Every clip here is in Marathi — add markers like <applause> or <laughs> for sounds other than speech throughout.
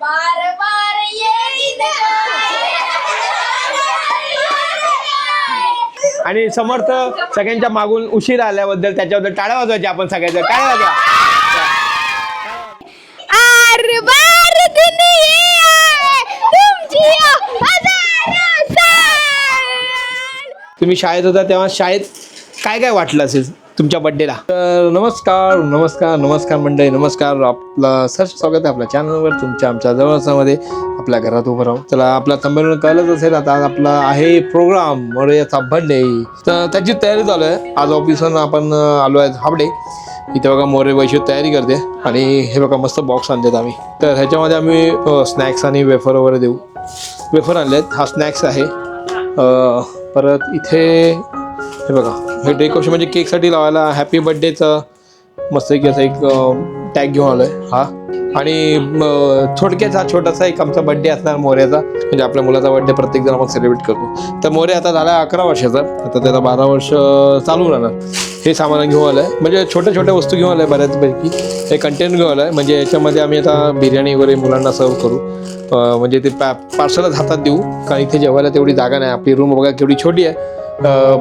बार बार आणि समर्थ सगळ्यांच्या मागून उशीर आल्याबद्दल त्याच्याबद्दल टाळ्या वाजवायच्या आपण सगळ्यांच्या टाळ्या वाजवा. तुम्ही शाळेत होता तेव्हा शाळेत काय काय वाटलं असेल? तुमच्या बड्डेला तर नमस्कार नमस्कार नमस्कार मंडळी नमस्कार. आपलं सर स्वागत आहे आपल्या चॅनलवर तुमच्या आमच्या जवळच्यामध्ये आपल्या घरात उभं राहू चला आपला संमेलन कळलंच असेल. आता आज आपला आहे प्रोग्राम याचा बड्डे तर त्याची तयारी चालू आहे. आज ऑफिसवर आपण आलो आहे हाबडे इथे बघा मोरे वैश्य तयारी करते. आणि हे बघा मस्त बॉक्स आणलेत आम्ही. तर ह्याच्यामध्ये आम्ही स्नॅक्स आणि वेफर वगैरे देऊ. वेफर आणलेत. हा स्नॅक्स आहे. परत इथे हे बघा. हे डेकोरेशन म्हणजे केकसाठी लावायला हॅपी बर्थडेचं मस्त एक असं एक टॅग घेऊन आलो आहे हा. आणि म, थोडक्यात हा छोटासा एक आमचा बर्थडे असणार मोऱ्याचा म्हणजे आपल्या मुलाचा बर्थडे प्रत्येक जण आपण सेलिब्रेट करतो. तर मोरे आता झाला अकरा वर्षाचा. आता त्याला बारा वर्ष चालू राहणार. हे सामान घेऊन आलं आहे म्हणजे छोट्या छोट्या वस्तू घेऊन आल्या बऱ्याचपैकी. हे कंटेंट घेऊन आहे म्हणजे याच्यामध्ये आम्ही आता बिर्याणी वगैरे मुलांना सर्व करू. म्हणजे ते पॅ पार्सलच हातात देऊ. कारण इथे जेवायला तेवढी जागा नाही. आपली रूम बघा केवढी छोटी आहे.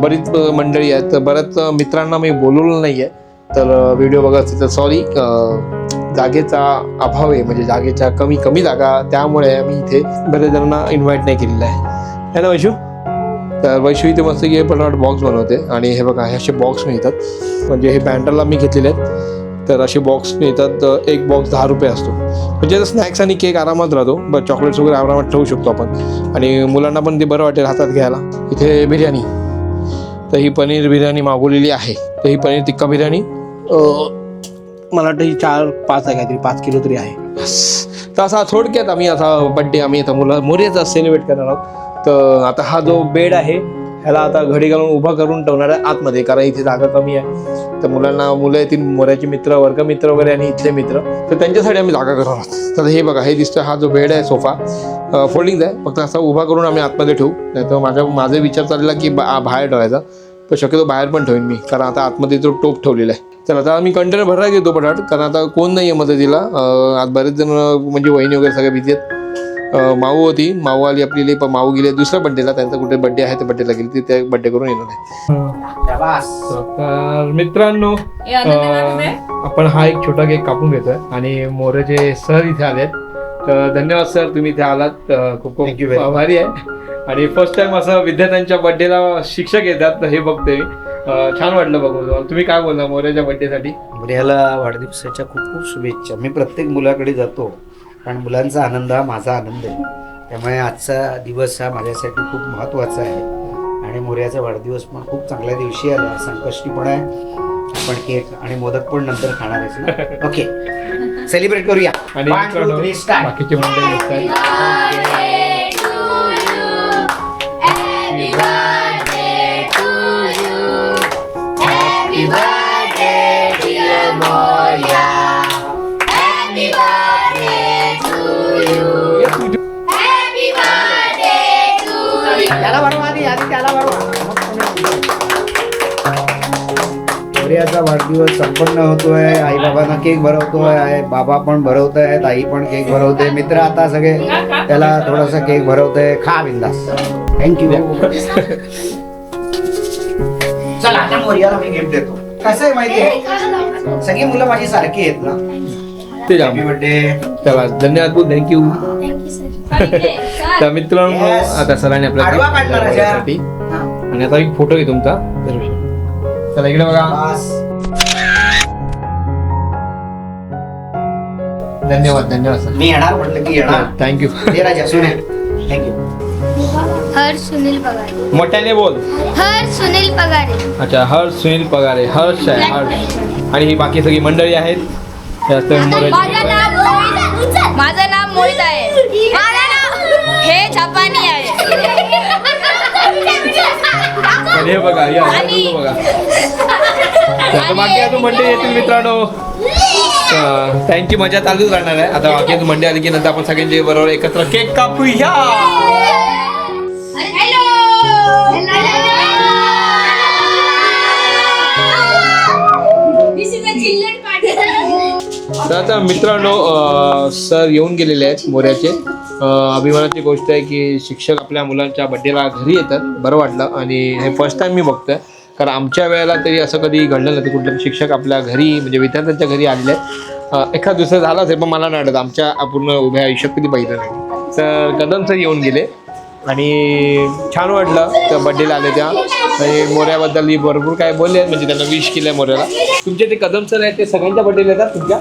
बरीच मंडळी आहेत. तर बऱ्याच मित्रांना मी बोलवलं नाही आहे तर व्हिडिओ बघत असेल तर सॉरी जागेचा अभाव आहे. म्हणजे जागेच्या कमी कमी जागा त्यामुळे आम्ही इथे बऱ्याच जणांना इन्व्हाइट नाही केलेलं आहे. है ना वैशू. तर वैशू इथे मस्त हे पटापट बॉक्स बनवते. आणि हे बघा हे असे बॉक्स मिळतात म्हणजे हे बँडरला मी घेतलेले आहेत. तर असे बॉक्स मिळतात एक बॉक्स दहा रुपये असतो. म्हणजे स्नॅक्स आणि केक आरामात राहतो. बरं चॉकलेट्स वगैरे आरामात ठेवू शकतो आपण. आणि मुलांना पण ते बरं वाटेल हातात घ्यायला. इथे बिर्याणी. तर ही पनीर बिर्याणी मागवलेली आहे. तर ही पनीर टिक्का बिर्याणी. मला वाटतं ही चार पाच आहे काहीतरी पाच किलो तरी आहे. तर असा थोडक्यात आम्ही असा बड्डे आम्ही आता मुला मोर्याचा सेलिब्रेट करणार आहोत. तर आता हा जो बेड आहे ह्याला आता घडी घालून उभा करून ठेवणार आहे आतमध्ये कारण इथे जागा कमी आहे. तर मुलांना मुलं येतील मोऱ्याचे मित्र वर्गमित्र वगैरे आणि इथले मित्र. तर त्यांच्यासाठी आम्ही जागा करणार आहोत. तर हे बघा हे दिसतं हा जो बेड आहे सोफा फोल्डिंग आहे. फक्त असा उभा करून आम्ही आतमध्ये ठेवू. नाही तर माझ्या माझा विचार चाललेला की बा- बाहेर ठेवायचा. तर शक्यतो बाहेर पण ठेवेन मी कारण आता आतमध्ये जो टोप ठेवलेला आहे. तर आता आम्ही कंटेनर भरायला घेतो पटाट कारण आता कोण नाही आहे मदतीला आज बरेच जण म्हणजे वहिनी वगैरे सगळे बिझी आहेत. माऊ होती. माऊ आली आपली पण माऊ गेली दुसऱ्या बड्डेला त्यांचा कुठे बड्डे आहे त्या बड्डेला गेली ती त्या बड्डे करून येणार आहे. तर मित्रांनो आपण हा एक छोटा केक कापून घेतोय. आणि मोरेचे सर इथे आलेत तर धन्यवाद सर तुम्ही इथे आलात. खूप खूप. आभारी आहे. आणि फर्स्ट टाइम असं विद्यार्थ्यांच्या बड्डेला शिक्षक येतात तर हे. अं, छान वाटलं बघून. तुम्हाला. तुम्ही काय बोलता मोरेच्या बड्डेसाठी ह्याला वाढदिवसाच्या खूप खूप शुभेच्छा. मी प्रत्येक मुलाकडे जातो. कारण मुलांचा आनंद हा माझा आनंद आहे. त्यामुळे आजचा दिवस हा माझ्यासाठी खूप महत्त्वाचा आहे. आणि मोर्याचा वाढदिवस पण खूप चांगल्या दिवशी आला. संकष्टी पण आहे. आपण केक आणि मोदक पण नंतर खाणार आहेस ना? <laughs> ओके सेलिब्रेट करूया. बाकीचे मंडळी त्याला वाढवा आधी आधी त्याला वाढवा. मोर्याचा वाढदिवस संपन्न होतोय आई बाबांना केक भरवतोय आई बाबा पण भरवत आहेत आई पण केक भरवते. मित्र आता सगळे त्याला थोडासा केक भरवतोय खा बिंदास. थँक्यू चला आता मोर्याला मी गिफ्ट देतो. कसं आहे माहितीये सगळी मुलं माझी सारखी आहेत ना. ते हॅपी बर्थडे चला धन्यवाद थँक्यू तर मित्रांनो. आता सरांनी आपल्या आणि आता एक फोटो आहे तुमचा. चला इकडे बघा. धन्यवाद धन्यवाद सर. मी येणार म्हटलं की येणार. थँक्यू ते राजा सुने थँक्यू हर सुनील पगारे. मोठ्याने बोल. हर सुनील पगारे. अच्छा हर्ष सुनील पगारे. हर्ष आहे हर्ष. आणि ही बाकी सगळी मंडळी आहेत. हे माझं नाव माझं नाव आणि हे बघा या बघा. तर बाकी अजून मंडळी येतील मित्रांनो. त्यांची मजा चालूच राहणार आहे. आता बाकी अजून मंडळी आली की नंतर आपण सगळ्यांचे बरोबर एकत्र केक कापूया. children party. तर तर मित्रांनो सर येऊन गेलेले आहेत मोऱ्याचे अभिमानाची गोष्ट आहे की शिक्षक आपल्या मुलांच्या बड्डेला घरी येतात बरं वाटलं. आणि हे फर्स्ट टाइम मी बघतोय. कारण आमच्या वेळेला तरी असं कधी घडलं नव्हतं. कुठलं शिक्षक आपल्या घरी म्हणजे विद्यार्थ्यांच्या घरी आलेले. एखाद दुसरं झालं असेल पण मला नाही वाटत आमच्या पूर्ण उभ्या आयुष्यात कधी पाहिलं नाही. तर कदम सर येऊन गेले. आणि छान वाटलं. त्या बड्डेला आले त्या. आणि मोऱ्याबद्दल भरपूर काय बोलले म्हणजे त्यांना विश केलं मोऱ्याला. तुमचे ते कदम सर आहेत ते सगळ्यांच्या बड्डेला येतात तुमच्या?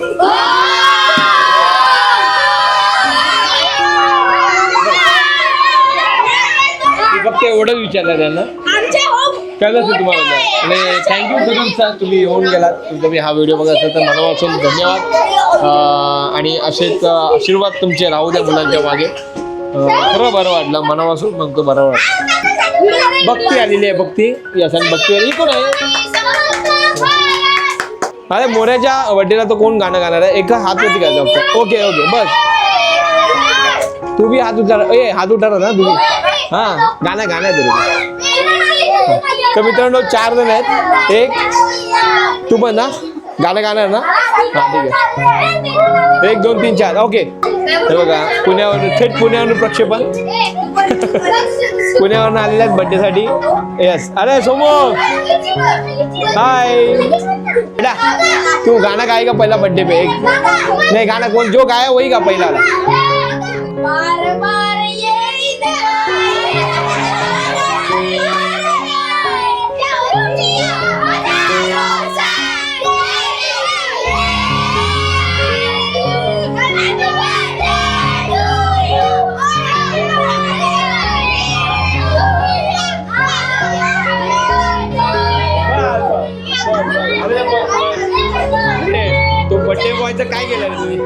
फक्त एवढंच विचारलं त्यांना. कळलं असेल तुम्हाला. आणि थँक्यू कदम सर तुम्ही येऊन गेलात. तुमचा मी हा व्हिडिओ बघत असेल तर मनापासून धन्यवाद. आणि असेच आशीर्वाद तुमचे राहू द्या मुलांच्या मागे. खरं बरं वाटलं मनापासून म्हणतो बरं वाटलं. भक्ती आलेली आहे भक्ती. या सण भक्ती आली कोण आहे? अरे मोऱ्याच्या बड्डेला तो कोण गाणं गाणार आहे? एका हात वरती काय फक्त. ओके ओके बस. तुम्ही हात उतारा. ए हात उतारा ना तुम्ही. हा गाणं गाणं आहे तरी तर मित्रांनो चार जण आहेत. एक तू पण ना? गाणं गाणार ना? हा ठीक आहे. एक दोन तीन चार. ओके. हे बघा पुण्यावर थेट पुण्यावरून प्रक्षेपण. पुण्यावरून आलेल्या आहेत बड्डेसाठी येस अरे सोमो! हाय बेटा तू गाणं गाय का पहिला बड्डे पे? एक. नाही गाणं कोण? जो गाया वही का पहिला? काय केलं तुम्ही?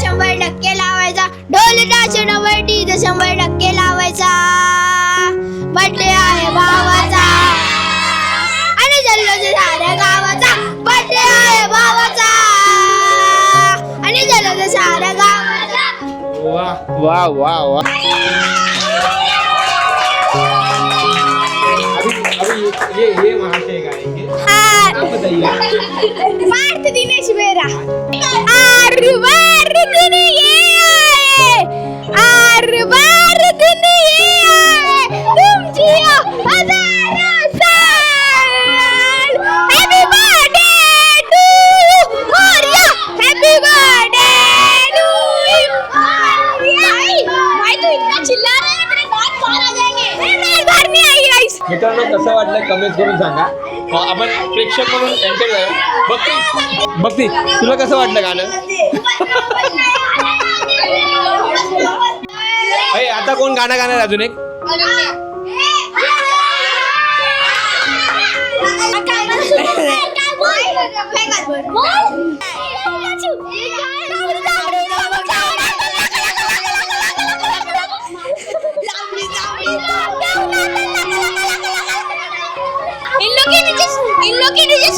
शंभर टक्के लावायचा. ढोल टाचणवर डीज शंभर टक्के लावायचा. बर्थडे आहे भावाचा. आणि जल्लोष साऱ्या गावाचा. बर्थडे आहे भावाचा. आणि जल्लोष साऱ्या गावाचा. वा वा वा वा. मित्रांनो कसं वाटलं कमेंट करून सांगा. अं, आपण प्रेक्षक म्हणून एंटर बघती बघती तुला कसं वाटलं गाणं? अय आता कोण गाणं गाणार अजून एक?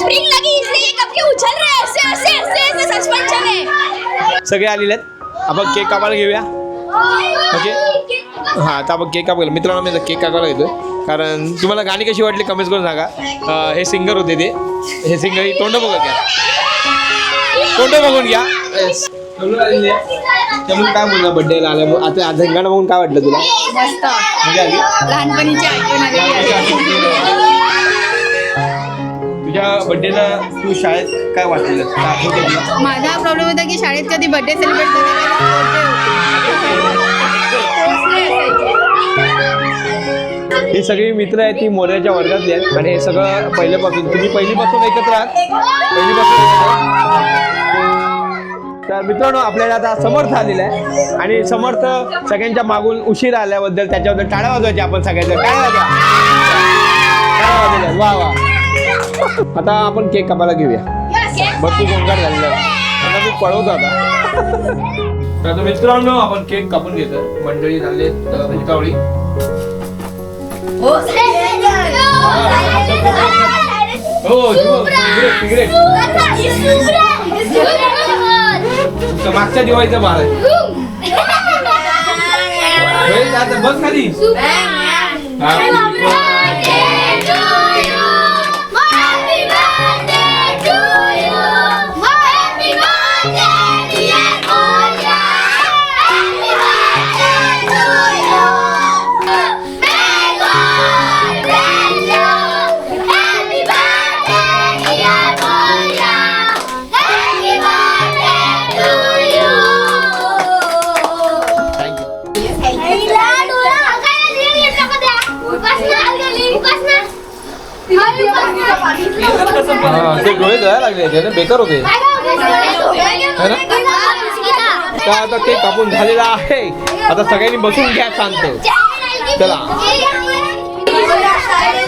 स्प्रिंग लगी इसलिए ये कब के उछल रहे हैं ऐसे ऐसे ऐसे ऐसे सस्पेंशन है सगळे आलेले आहेत? आपण केक कापायला घेऊया. ओके हां आता आपण केक कापायला मित्रांनो मी केक कापायला घेतोय कारण तुम्हाला गाणी कशी वाटली कमेंट करून सांगा. हे सिंगर होते ते. हे सिंगर ही तोंड बघत घ्या. तोंड बघून घ्या. चमू काय बोलला बड्डेला आल्यामुळे? आता आता गाणं बघून काय वाटलं तुला? मस्त. आली? लहानपणीची आठवण आहे. तुझ्या बड्डेला तू शाळेत काय वाटलेलं आठवतं? माझा प्रॉब्लेम होता की शाळेत कधी बर्थडे सेलिब्रेट ही सगळी मित्र आहेत ती मोऱ्याच्या वर्गातली आहेत. आणि हे सगळं पहिल्यापासून तुम्ही पहिलीपासून एकत्र आहात? पहिलीपासून. तर मित्रांनो आपल्याला आता समर्थ आलेला आहे. आणि समर्थ सगळ्यांच्या मागून उशीर आल्याबद्दल त्याच्याबद्दल टाळ्या वाजवायचे आपण सगळ्यांच्या टाळ्या वाजवा. वाजवल्या. वा वा. आता आपण केक कापायला घेऊया भरपूर गोंगाट झालेला आता मी पळवतो आता तर आता मित्रांनो आपण केक कापून घेतो मंडळी झाले भजिकावळी हो सिगरेट सिगरेट तर मागच्या दिवाळीचं बाळ आहे बघ खाली हा ते डोळे जळायला लागले ते ना बेकार होते. है ना? तर आता ते कापून झालेलं आहे. आता सगळ्यांनी बसून घ्या शांत. चला.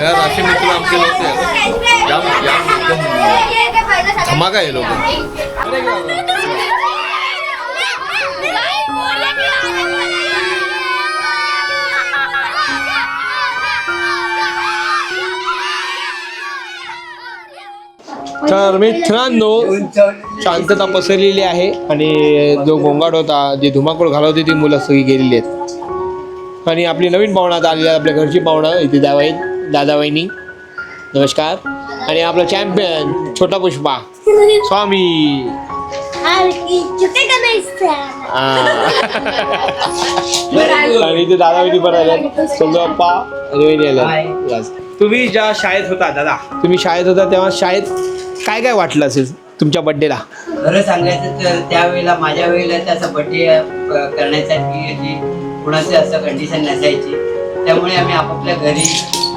यार असे मित्र आमचे लोक आहेत. जाम जाम एकदम धमाका आहे लोक. तर मित्रांनो शांतता पसरलेली आहे आणि जो गोंगाट होता जी धुमाकूळ घालत होती ती मुलं सगळी गेलेली आहेत. आणि आपली नवीन पाहुणा आता आलेली आपल्या घरची पाहुणं इथे दावाई दादावाईनी. नमस्कार. आणि आपला चॅम्पियन छोटा पुष्पा. स्वामी. आणि इथे दादा वहिनी पण आल्या. समजा पप्पा आणि. तुम्ही ज्या शाळेत होता दादा. तुम्ही शाळेत होता तेव्हा शाळेत काय काय वाटलं असेल तुमच्या बड्डेला खरं सांगायचं तर त्यावेळेला माझ्या वेळेला त्याचा बड्डे करण्यासाठी अशी कुणाची असं कंडिशन नसायची. त्यामुळे आम्ही आपापल्या घरी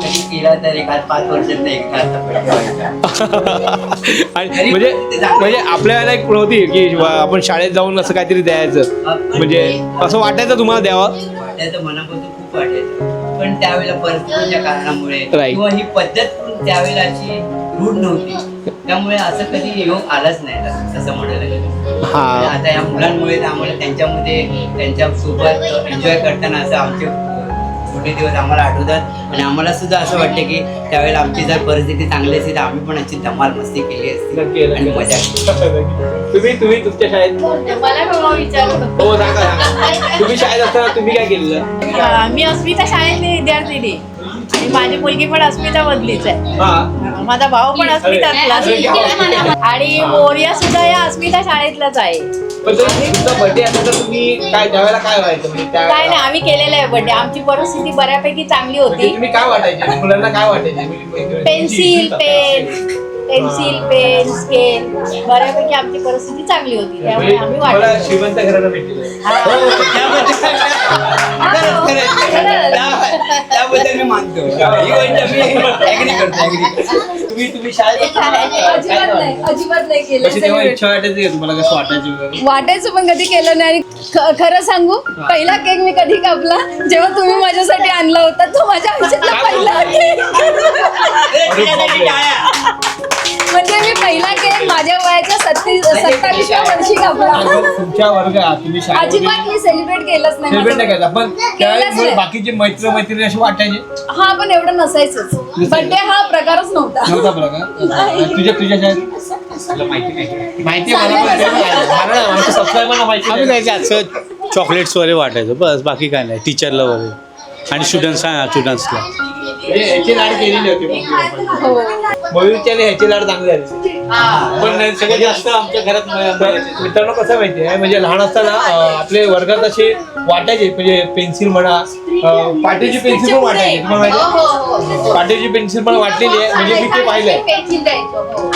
कधी केला तर एखाद पाच वर्षांचा एकदा असा बड्डे व्हायचा आणि म्हणजे म्हणजे आपल्याला एक नव्हती की आपण शाळेत जाऊन असं काहीतरी द्यायचं. म्हणजे असं वाटायचं तुम्हाला द्यावं? वाटायचं मनापासून खूप वाटायचं. पण त्यावेळेला परिस्थितीच्या कारणामुळे. किंवा ही पद्धत पण त्यावेळेला अशी रूढ नव्हती. त्यामुळे असं कधी योग आलाच नाही तसं- म्हणायला गेलं हा. आता या मुलांमुळे आम्हाला त्यांच्यामध्ये त्यांच्यासोबत एन्जॉय करताना असं आमचे मोठे दिवस आम्हाला आठवतात. आणि आम्हाला सुद्धा असं वाटतं की त्यावेळेला आमची जर परिस्थिती चांगली असती तर आम्ही पण अशी धमाल मस्ती केली असती. आणि. मजा <laughs> तुम्ही तुम्ही तुमच्या शाळेत हो सांगा सांगा. तुम्ही शाळेत असताना तुम्ही काय केलेलं? हा, मी अस्मिता शाळेतली विद्यार्थिनी आणि माझी मुलगी पण अस्मिता मधलीच आहे. हा. माझा भाऊ पण अस्मितातला आणि मोरिया सुद्धा या अस्मिता शाळेतलाच आहे. पण तुम्ही तुमचा बर्थडे असेल तर तुम्ही काय त्यावेळेला काय व्हायचं? म्हणजे काय नाही आम्ही केलेलं आहे बर्थडे आमची परिस्थिती बऱ्यापैकी चांगली म्हणजे होती तुम्ही काय वाटायचे? मुलांना काय वाटायचे? म्हणजे- pencil pen pencil pen scale बऱ्यापैकी आमची परिस्थिती चांगली होती त्यामुळे आम्ही म्हणजे मला वाटायचो श्रीमंत घराला भेटलेलं खरंच, खरंच. त्या- त्याबद्दल मी मानतो. ही गोष्ट मी agree करतो agree. करतो. तुम्ही तुम्ही शाळेत अजिबात नाही अजिबात नाही केलं कशी तेव्हा इच्छा वाटायची का तुम्हाला कसं वाटायची वगैरे? वाटायचं पण कधी केलं नाही. आणि ख- खरं सांगू पहिला केक मी कधी कापला? जेव्हा तुम्ही माझ्यासाठी आणला होता तो माझ्या आयुष्यातला पहिला केक. टाळ्या. म्हणजे मी पहिला केक माझ्या वयाच्या सत्ती सत्तावीसव्या वर्षी कापला तुमच्या वर्गात तुम्ही अजिबात मी सेलिब्रेट केलंच नाही सेलिब्रेट नाही माझं. करायचं पण त्यावेळेस नाही. बाकीचे मैत्र मैत्रिणी असे वाटायचे? हा पण एवढं नसायचंच. बर्थडे हा प्रकारच नव्हता. नव्हता बरं का तुझ्या तुझ्या शाळेत? तुला माहिती नाही. माहिती आहे मला पण तरी पण आहे. मला नाही, आमच्या सबस्क्रायबरला माहिती आम्ही नाही. काय असं चॉकलेट्स वगैरे वाटायचं बस बाकी काय नाही टीचरला वगैरे. आणि स्टुडंट्स स्टुडंट्सला म्हणजे लाड केलेले होते. हो. मयुरचे आणि ह्याचे लाड चांगले झाले. पण नाही, सगळ्यात जास्त आमच्या घरात म- मित्रांनो कसं माहिती आहे म्हणजे लहान असताना अं, आपले वर्गात असे वाटायचे म्हणजे पेन्सिल म्हणा पाटीची पेन्सिल पण वाटायची तुम्हाला माहिती आहे? पाटीची पेन्सिल पण वाटलेली आहे. म्हणजे मी ते पाहिलंय.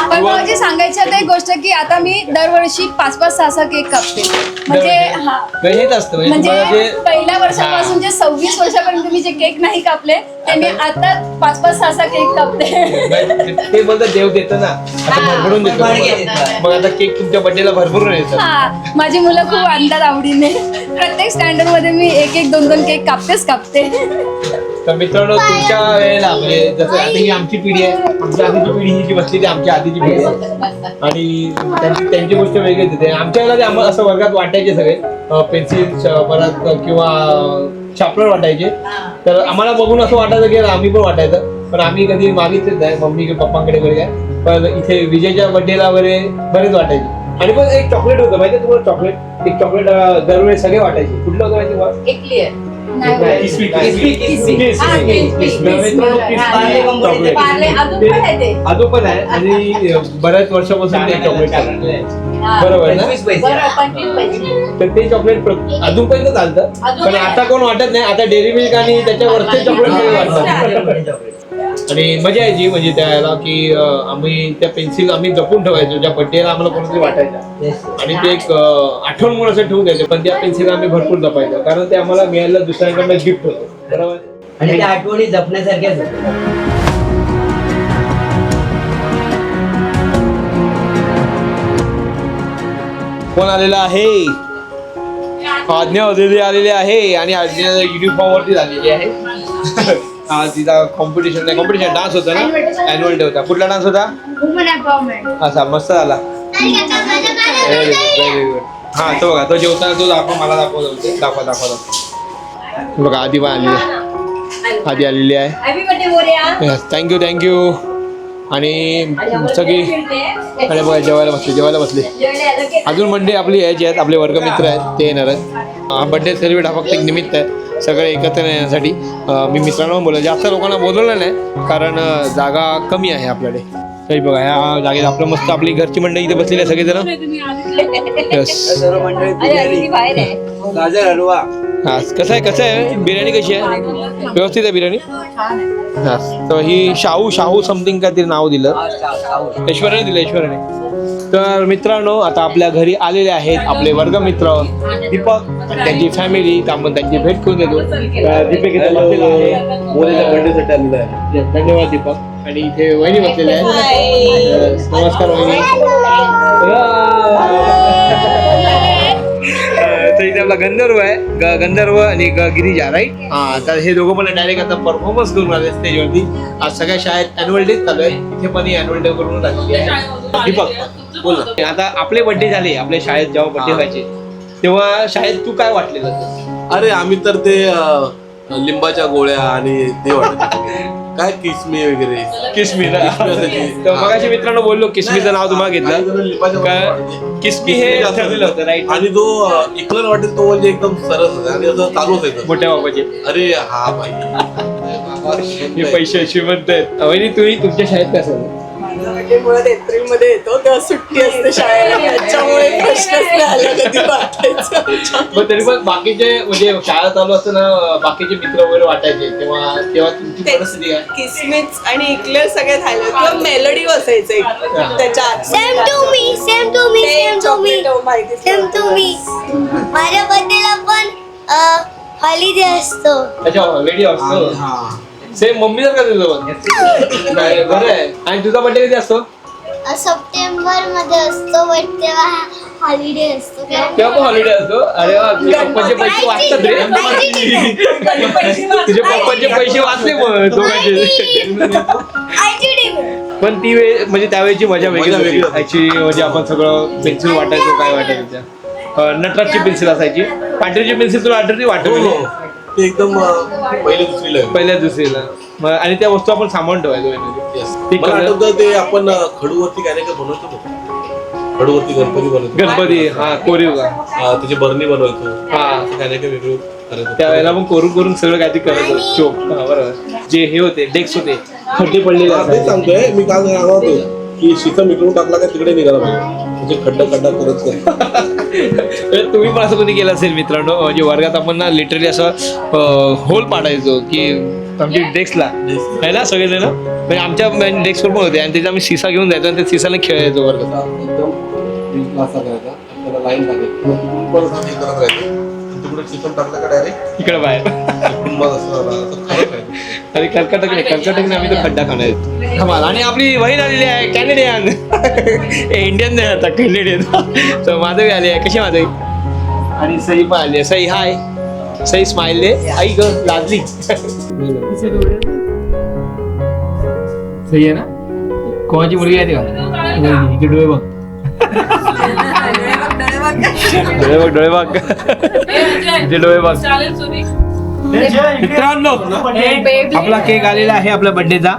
पण म्हणजे सांगायची आता एक गोष्ट की आता मी दरवर्षी पाच पाच सहा सहा केक कापते. म्हणजे हा. म्हणजे हेच असतं. म्हणजे म्हणजे जे पहिल्या वर्षापासून जे सव्वीस वर्षापर्यंत मी जे केक नाही कापले ते मी आता पाच पाच सहा सहा केक कापते. ते बोलतात देव देतं ना. भरभरून देतो भरभरून देतं. मग आता केक तुमच्या बड्डेला भरभरून येतात. हा. माझी मुलं खूप आणतात आवडीने. प्रत्येक स्टँडर्डमध्ये मी एक एक दोन दोन केक कापतेच कापते. तर मित्रांनो तुमच्या वेळेला म्हणजे जसं आता ही आमची पिढी आहे आमच्या आधीची पिढी ही जी बसली ती आमच्या आधीची पिढी आहे. आणि त्यांची त्यांची गोष्ट वेगळीच होते. आमच्या वेळेला ते आम्हाला असं वर्गात वाटायचे सगळे. पेन्सिल परत किंवा शापलर वाटायचे. तर आम्हाला बघून असं वाटायचं की आम्ही पण वाटायचं. पण आम्ही कधी मागितलेच नाही. मम्मी किंवा पप्पांकडे वगैरे काय. पण इथे विजयच्या बड्डेला वगैरे बरेच वाटायचे. आणि पण एक चॉकलेट होतं माहिती तुम्हाला चॉकलेट एक चॉकलेट दरवेळेस सगळे वाटायचे. कुठलं होतं माहिती तुम्हाला? अजून पण आहे अजून पण आणि <laughs> बऱ्याच वर्षापासून ते चॉकलेट. बरोबर तर ते चॉकलेट प्र- अजूनपर्यंत चालतं. अजून पण. आता कोण वाटत नाही. आता डेअरी मिल्क आणि त्याच्यावरचे चॉकलेट वाटतं. आणि मजा यायची म्हणजे त्याला की आम्ही त्या पेन्सिल आम्ही जपून ठेवायचो ज्या पट्टीला आम्हाला कोणतरी वाटायचं आणि ते एक आठवण म्हणून असं ठेवून द्यायचं पण त्या पेन्सिल आम्ही भरपूर जपायचो कारण ते आम्हाला मिळायला दुसऱ्याकडनं गिफ्ट होतं. बरोबर? आणि त्या आठवणी जपण्यासारख्याच कोण आलेला आहे? आज्ञा आलेली आलेली आहे आणि आज्ञा युनिफॉर्म वरती झालेली आहे. <laughs> हा तिचा कॉम्पिटिशन नाही कॉम्पिटिशन डान्स होता ना? अॅन्युअल डे होता. कुठला डान्स होता? असा मस्त झाला. व्हेरी गुड व्हेरी गुड हा तो बघा तो जेवताना तो दाखव मला दाखवत होते दाखवा दाखवा दाखवा. बघा आधी पण आलेली आहे. आधी आलेली आहे थँक्यू थँक्यू आणि सगळी आणि बघा जेवायला बसले जेवायला बसले. अजून बड्डे आपली यायची आहेत आपले वर्गमित्र आहेत ते येणार आहेत. हा बड्डे सेलिब्रेट हा फक्त एक निमित्त आहे. सगळे एकत्र येण्यासाठी मी मित्रांना बोललो जास्त लोकांना बोलवलं नाही कारण जागा कमी आहे आपल्याकडे. तरी बघा ह्या जागेत आपलं मस्त आपली घरची मंडळी इथे बसलेली आहे सगळेजण. <laughs> गाजर हलवा. हा कसं आहे कसं आहे? बिर्याणी कशी आहे? व्यवस्थित आहे बिर्याणी? हा तर ही शाहू शाहू समथिंग काहीतरी नाव दिलं. ऐश्वर्याने दिलं ऐश्वर्याने. तर मित्रांनो आता आपल्या घरी आलेले आहेत आपले वर्गमित्र दीपक त्यांची फॅमिली आपण त्यांची भेट करून देतो. तर दीपक इथे बसलेला आहे. मुलीच्या बर्थडेसाठी आलेला आहे. धन्यवाद दीपक. आणि इथे वहिनी बसलेल्या आहेत. नमस्कार वहिनी. इथे आपला गंधर्व आहे. गंधर्व आणि ग- गिरिजा राईट हा तर हे दोघं पण डायरेक्ट आता परफॉर्मन्स करून आले स्टेजवरती आज सगळ्या शाळेत अॅन्युअल डे चालू आहे. इथे पण अॅन्युअल डे करून आलेली आहे. दीपक बोल ना. आता आपले बर्थडे झाले आपल्या शाळेत जेव्हा बर्थडे व्हायचे तेव्हा शाळेत तू काय वाटलेलं? अरे आम्ही तर ते लिंबाच्या गोळ्या आणि ते वाटत <laughs> काय किसमी वगैरे? किसमी ना. तर मगाशी मित्रांनो बोललो किसमीचं नाव तुम्हाला काही जण घेतलं का-. किसमी हे ठरलेलं होतं राईट आणि जो इक्लर वाटेल तो म्हणजे एकदम सरस होता. आणि असं चालू असायचं मोठ्या बाबाचे. अरे हा भाई हे पैसे श्रीमंत आहेत वहिनी तुम्ही तुमच्या शाळेत असेल म्हणजे मुळात एप्रिलमध्ये येतो तेव्हा सुट्टी असते शाळेला. <laughs> त्याच्यामुळे प्रश्नच नाही आला कधी वाटायचं पण तरी पण बाकीचे म्हणजे शाळा चालू असताना बाकीचे मित्र वगैरे वाटायचे तेव्हा तेव्हा तुमची. परिस्थिती काय? किसमिस आणि इक्लेअर सगळे झाले. किंवा मेलडी असायचं एक. त्याच्या आत. Same to me same to me same to me same. To माझ्या बर्थडेला पण हॉलिडे असतो. त्याच्या ऑलरेडी असतो. हा. सेम मम्मी जर का तुझं पण काय, बरं आहे. आणि तुझा बर्थडे कधी असतो? सप्टेंबरमध्ये असतो तेव्हा हॉलिडे असतो. तेव्हा पण हॉलिडे असतो? अरे वा तुझ्या पप्पाचे पैसे वाचतात रे. तुझ्या पप्पाचे पैसे वाचले मग दोघांचे. पण ती वेळ म्हणजे त्यावेळेची मजा वेगळी मजा वेगळी होती. ऍक्च्युली म्हणजे आपण सगळं पेन्सिल वाटायचो काय वाटायचं. त्या नटराजची पेन्सिल असायची. पांढरीची पेन्सिल तुला आठवते? हो, वाटत हो. ते एकदम अ, पहिले दुसरीला आहे. पहिल्या दुसरीला. मग आणि त्या वस्तू आपण सामावून ठेवायचो. Yes. ते मला कलर- आठवतं ते आपण खडूवरती काय नाही का बनवतो ना? खडूवरती गणपती बनवतो. गणपती हा कोरीव का? हा, त्याची बरणी बनवायचो. हा. असं काय नाही का वेगळं करायचं त्यावेळेला पण करून करून सगळं काहीतरी करायचं चोप हा बरोबर. जे हे होते डेस्क होते खड्डे पडलेले हा, तेच असायचे. सांगतोय. मी काल सांगणार होतो की शिकम इकडून टाकला का तिकडे निघाला पाहिजे म्हणजे खड्डा खड्डा करत. तुम्ही पण असं कोणी केलं असेल मित्रांनो? म्हणजे वर्गात आपण ना लिटरली असं होल पाडायचो की आमच्या डेस्कला आहे ना सगळेजण? म्हणजे आमच्या डेस्कवर पण होते आणि त्याचा आम्ही सिसा घेऊन जायचो आणि त्या सिसाने खेळायचो वर्गात. एकदम करायचा त्याला लाईन तिकडे चिकन टाकलं का डायरेक्ट इकडे बाहेर. तिकडून मग असं असं खात राहायचं आणि कर्कटक नाही कर्कटकने आम्ही तो खड्डा खाणार धमाल आणि आपली बहीण आलेली आहे कॅनेडियन इंडियन <laughs> नाही आता कॅनेडियन तर <laughs> माधवी आली आहे. कशी माधवी? आणि सई पण आली आहे. सई हाय सई स्माइल दे. आई ग लाजली. सही आहे ना? कोणाची मुलगी आहे ती? का इकडे डोळे बघ. <laughs> डोळे बघ डोळे बघ. इथे डोळे बघ. मित्रांनो आपला केक आलेला आहे आपल्या बर्थडेचा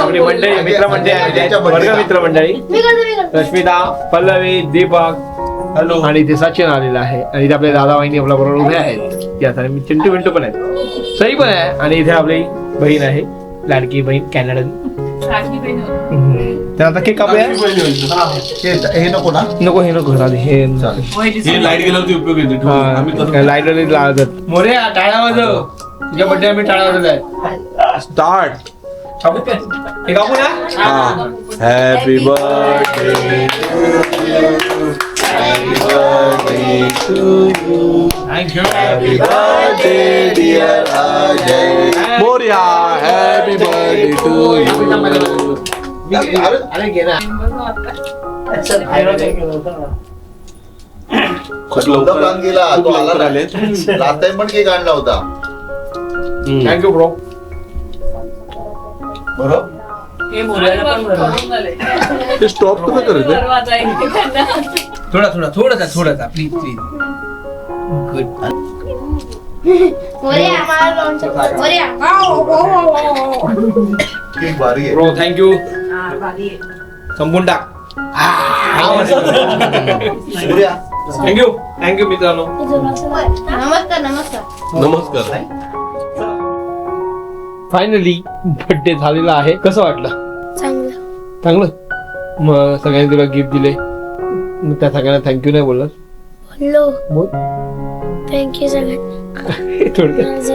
आपली मंडळी मित्र मंडळी मित्र मंडळी रश्मिता पल्लवी दीपक हॅलो आणि इथे सचिन आलेला आहे. आणि इथे आपले दादा वहिनी आपल्या बरोबर उभे आहेत. आणि मी चिंटू मिंटू पण आहेत. सई पण आहे. आणि इथे आपली बहीण आहे. लाडकी बहीण कॅनडा तर आता केक कापूया? हे नको ना? नको हे नको राहू दे, हे हे लाइट गेल्यावरती उपयोग येते लाइट लावतात. मोरे टाळ्या वाजव तुझ्या बड्डे आम्ही टाळ्या वाजवत आहे स्टार्ट? हे कापू ना? Happy birthday thank you happy birthday dear Ajay Morya happy birthday to you अरे घे ना खूप लवकर प्लॅन केला खूप तो आला लवकर नाही. आले लास्ट टाइम पण केक आणला होता. थँक्यू ब्रो बरोबर? ते स्टॉप कसं थोडा थोडा थोडासा थोडासा प्लीज प्लीज केक भारी आहे. ब्रो थँक्यू संपून टाक सूर्या थँक्यू थँक्यू मित्रांनो नमस्कार नमस्कार नमस्कार फायनली बर्थडे झालेला आहे. कसं वाटलं? चांगलं. चांगलं. मग सगळ्यांनी तुला गिफ्ट दिले. मग त्या सगळ्यांना थँक्यू नाही बोललास बोललो. बोल. थँक्यू सगळ्यांना. <laughs> थोडक्यात.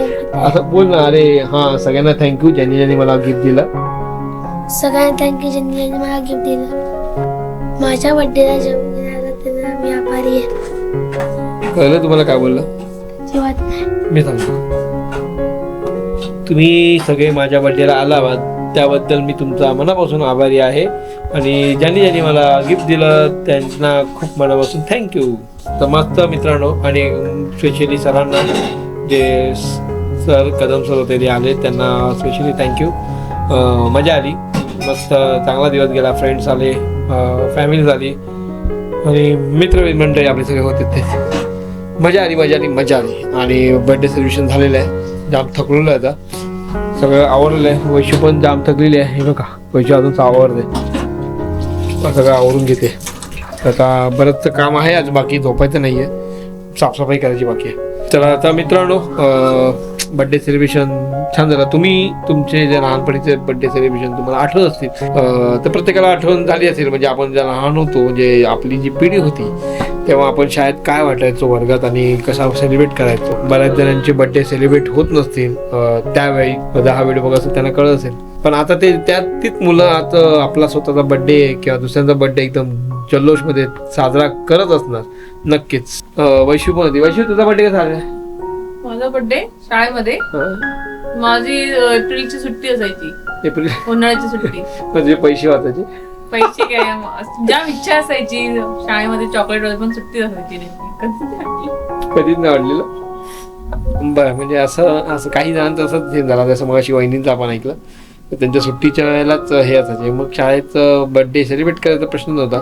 असं बोल ना अरे हा सगळ्यांना थँक्यू ज्यांनी ज्यांनी मला गिफ्ट दिलं. सगळ्यांना थँक्यू ज्यांनी ज्यांनी मला गिफ्ट दिलं. माझ्या बर्थडेला जेवण त्यांना मी आभारी आहे. कळलं तुम्हाला काय बोललं? जीवात नाही. मी सांगतो. तुम्ही सगळे माझ्या बर्थडेला आला आहात त्याबद्दल मी तुमचा मनापासून आभारी आहे. आणि ज्यांनी ज्यांनी मला गिफ्ट दिलं त्यांना खूप मनापासून थँक्यू तर मस्त मित्रांनो आणि स्पेशली सरांना जे सर कदम सर होते ते आले त्यांना स्पेशली थँक्यू मजा आली. मस्त चांगला दिवस गेला फ्रेंड्स आले फॅमिली झाली. आणि मित्र मंडळी आपले सगळे होते ते. मजा आली मजा आली मजा आली. आणि बर्थडे सेलिब्रेशन झालेलं आहे. जाम थकलेलं आहे आता. सगळं आवरलेलं आहे. वैशू पण जाम थकलेली आहे. हे बघा वैशू अजून आवरते सगळं आवरून घेते. तर आता बरंचसं काम आहे आज बाकी झोपायचं नाही आहे साफसफाई करायची बाकी आहे. चला आता मित्रांनो बर्थडे सेलिब्रेशन छान झालं. तुम्ही तुमचे जे लहानपणीचे बर्थडे सेलिब्रेशन तुम्हाला आठवत असतील तर प्रत्येकाला आठवण झाली असेल. म्हणजे आपण ज्या लहान होतो म्हणजे आपली जी पिढी होती तेव्हा आपण शाळेत काय वाटायचो वर्गात आणि कसा सेलिब्रेट करायचो? बऱ्याच जणांचे बर्थडे सेलिब्रेट होत नसतील. त्यावेळी दहा व्हिडिओ बघा असं त्यांना कळत असेल. पण आता ते त्या तीच मुलं आता आपला स्वतःचा बर्थडे किंवा दुसऱ्यांचा बर्थडे एकदम जल्लोषमध्ये साजरा करत असणार. नक्कीच. वैशू पण होती. वैशू तुझा बर्थडे कसा माझा बर्थडे शाळेमध्ये. माझी एप्रिलची सुट्टी असायची. एप्रिल उन्हाळ्याची सुट्टी. <laughs> म्हणजे पैसे वाचायचे. पैसे काय ज्या इच्छा असायची शाळेमध्ये चॉकलेट वगैरे पण सुट्टी असायची कधी नाही. कधीच नाही वाटलेलं बरं म्हणजे असं असं काही जणांचं असंच हे झालं. जसं मग वहिनींचं आपण ऐकलं तर त्यांच्या सुट्टीच्या वेळेलाच हे असायचे. मग शाळेत बर्थडे सेलिब्रेट करायचा प्रश्न नव्हता.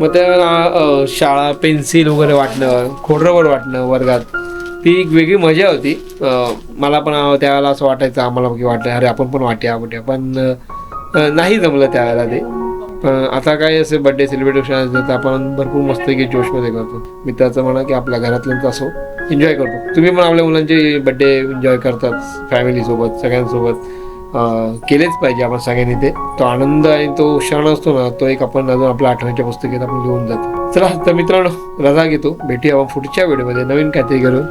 मग त्यावेळेला अं, शाळा पेन्सिल वगैरे वाटणं खोडरबर वाटणं वर्गात ती एक वेगळी मजा होती. अं, मला पण अं, त्यावेळेला असं वाटायचं आम्हाला की वाटलं अरे आपण पण वाटूया वाट्या. पण अं, नाही जमलं त्यावेळेला ते. आता काय असे बर्थडे सेलिब्रेशन असतं तर आपण भरपूर मस्त की जोशमध्ये करतो. मित्राचं म्हणा की आपल्या घरातल्यांचं असो एन्जॉय करतो. तुम्ही पण आपल्या मुलांचे बर्थडे एन्जॉय करतात फॅमिलीसोबत सगळ्यांसोबत. केलेच पाहिजे आपण सगळ्यांनी ते. तो आनंद आणि तो क्षण असतो ना तो एक आपण अजून आपल्या आठवणीच्या पुस्तकेत आपण घेऊन जातो. चला तर मित्रांनो रजा घेतो. भेटूया आपण पुढच्या व्हिडिओमध्ये. नवीन काहीतरी घेऊन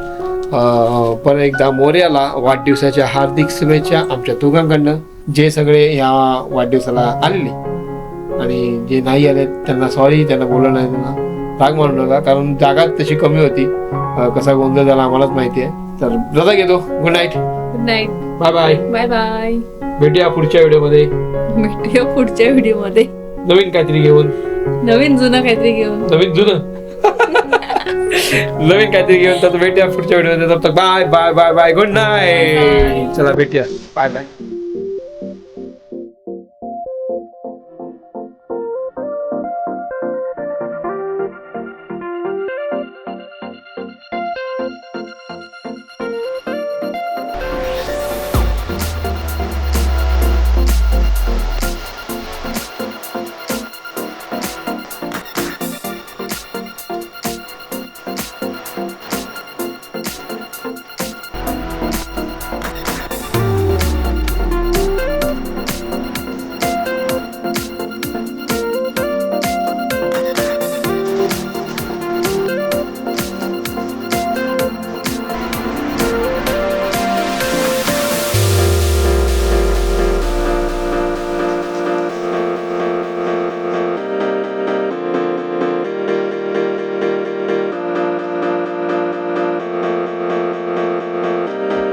पण परत एकदा मोर्याला वाढदिवसाच्या हार्दिक शुभेच्छा आमच्या दोघांकडनं जे सगळे ह्या वाढदिवसाला आलेले. आणि जे नाही आले त्यांना सॉरी त्यांना बोललं नाही त्यांना राग मानू नका कारण जागा तशी कमी होती. कसा गोंधळ झाला आम्हालाच माहिती आहे. तर रजा घेतो. Good night good night bye bye bye bye भेटूया पुढच्या व्हिडिओमध्ये. भेटूया पुढच्या व्हिडिओमध्ये नवीन काहीतरी घेऊन. नवीन जुनं काहीतरी घेऊन. नवीन जुनं? <laughs> नवीन काहीतरी घेऊन तर भेटूया पुढच्या व्हिडिओमध्ये. Bye bye bye bye good night चला भेटूया. Bye bye